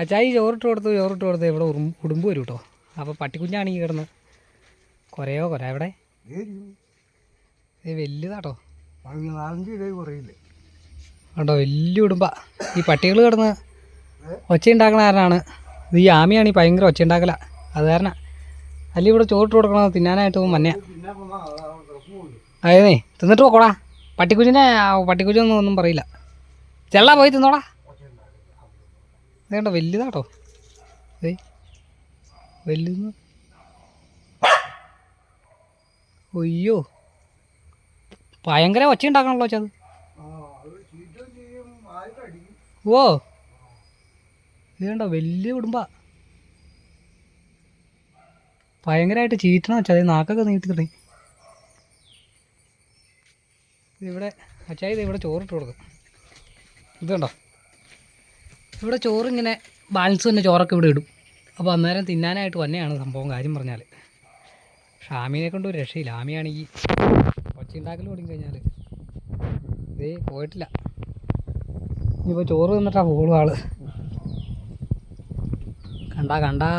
അച്ചായി ചോറിട്ട് കൊടുത്ത് ചോറിട്ട് കൊടുത്ത് ഇവിടെ കുടുംബ ഉടുമ്പ് വരും കേട്ടോ അപ്പോൾ പട്ടിക്കുഞ്ഞാണ് ഈ കിടന്ന്. കുറയോ കുറെ ഇവിടെ? ഇത് വലുതാട്ടോ. കേട്ടോ വലിയ ഉടുമ്പ. ഈ പട്ടികൾ കിടന്ന് ഒച്ച ഉണ്ടാക്കണ കാരണമാണ് ഇത് ഈ ആമിയാണ് ഈ ഭയങ്കര ഒച്ച ഉണ്ടാക്കല. അത് കാരണം. അല്ലെങ്കിൽ ഇവിടെ ചോറിട്ട് കൊടുക്കണം തിന്നാനായിട്ട് മഞ്ഞ. അതെ തിന്നിട്ട് പോക്കോടാ. പട്ടിക്കുഞ്ഞിനെ പട്ടിക്കുഞ്ഞൊന്നും ഒന്നും പറയില്ല. ചെള്ള പോയി തിന്നോടാ. ഇതേണ്ട വലുതാട്ടോ. ഏയ് വലുതെന്ന് ഒയ്യോ ഭയങ്കര ഒച്ച ഉണ്ടാക്കണല്ലോ ചത് ഓ ഇതേണ്ട വലിയ കുടുംബ. ഭയങ്കരമായിട്ട് ചീറ്റണം വെച്ചാൽ നാക്കൊക്കെ നീട്ടിട്ടേ ഇവിടെ അച്ചായി ഇത് ഇവിടെ ചോറിട്ട് കൊടുക്കും. ഇതുണ്ടോ ഇവിടെ ചോറ് ഇങ്ങനെ ബാലൻസ് തന്നെ ചോറൊക്കെ ഇവിടെ ഇടും. അപ്പോൾ അന്നേരം തിന്നാനായിട്ട് തന്നെയാണ് സംഭവം കാര്യം പറഞ്ഞാൽ പക്ഷെ കൊണ്ട് ഒരു രക്ഷയില്ല. ആമിയാണെങ്കിൽ കൊച്ചി ഉണ്ടാക്കൽ തുടങ്ങി കഴിഞ്ഞാൽ ഇതേ പോയിട്ടില്ല. ഇനിയിപ്പോൾ ചോറ് തിന്നിട്ടാ പോകുള്ളൂ ആൾ. കണ്ടാ കണ്ടാ.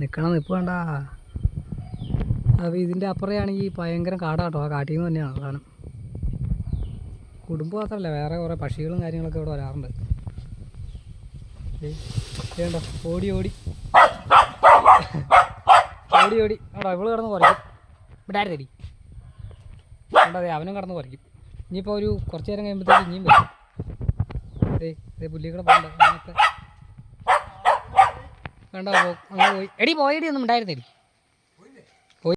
നിൽക്കണ നിപ്പ് കണ്ടാ. അപ്പോൾ ഇതിന്റെ അപ്പുറയാണെങ്കിൽ ഭയങ്കര കാടാട്ടോ. ആ കാട്ടിൽ നിന്ന് തന്നെയാണ് സാധനം. കുടുംബം മാത്രമല്ല വേറെ കുറേ പക്ഷികളും കാര്യങ്ങളൊക്കെ ഇവിടെ വരാറുണ്ട്. ഏയ്, ഓടി ഓടി. ഓടി ഓടി. ആടോ ഇവൾ കിടന്ന് കുറയ്ക്കും. കണ്ടോ അതെ അവനും കിടന്ന് കുറയ്ക്കും. ഇനിയിപ്പോൾ ഒരു കുറച്ച് നേരം കഴിയുമ്പോഴത്തേക്ക് ഇനിയും വരും. ഏയ് ദേ പുല്ലിക്കൂടെ പോകണ്ട അങ്ങനത്തെ വേണ്ട പോ- അങ്ങ് പോയി. എടി പോയടി ഒന്നും ഉണ്ടായിരുന്നില്ല.